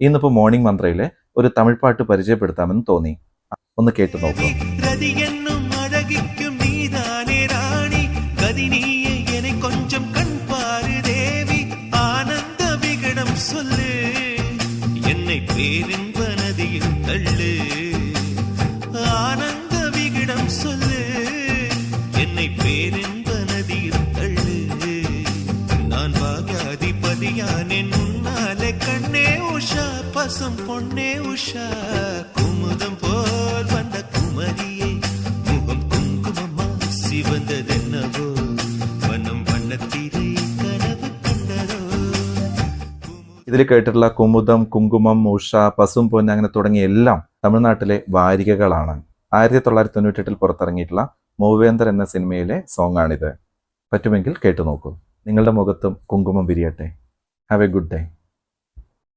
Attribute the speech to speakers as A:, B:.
A: ഇന്നിപ്പോൾ മോർണിംഗ് മന്ത്രയിലെ ഒരു തമിഴ് പാട്ട് പരിചയപ്പെടുത്താമെന്ന് തോന്നി. ഒന്ന് കേട്ടു നോക്കൂ.
B: ரதி പൊഴിയാനെ കണ്ണേ ഉഷ പസം പൊണ്ണേ ഉഷ. കുമുദം പോൽ വന്ന കുമരിയെ മുഖം കുങ്കുമമ്മ സിവന്തതെന്നവോ വനം വണ്ണത്തിരേ കനവ്
A: ഇതിൽ കേട്ടിട്ടുള്ള കുമുദം കുങ്കുമം ഉഷ പസും പൊന്ന് അങ്ങനെ തുടങ്ങിയ എല്ലാം തമിഴ്നാട്ടിലെ വാരികകളാണ്. ആയിരത്തി തൊള്ളായിരത്തി തൊണ്ണൂറ്റെട്ടിൽ പുറത്തിറങ്ങിയിട്ടുള്ള മൂവേന്ദർ എന്ന സിനിമയിലെ സോങ്ങാണിത് പറ്റുമെങ്കിൽ കേട്ടു നോക്കൂ നിങ്ങളുടെ മുഖത്തും കുങ്കുമം വിരിയട്ടെ. Have a good day.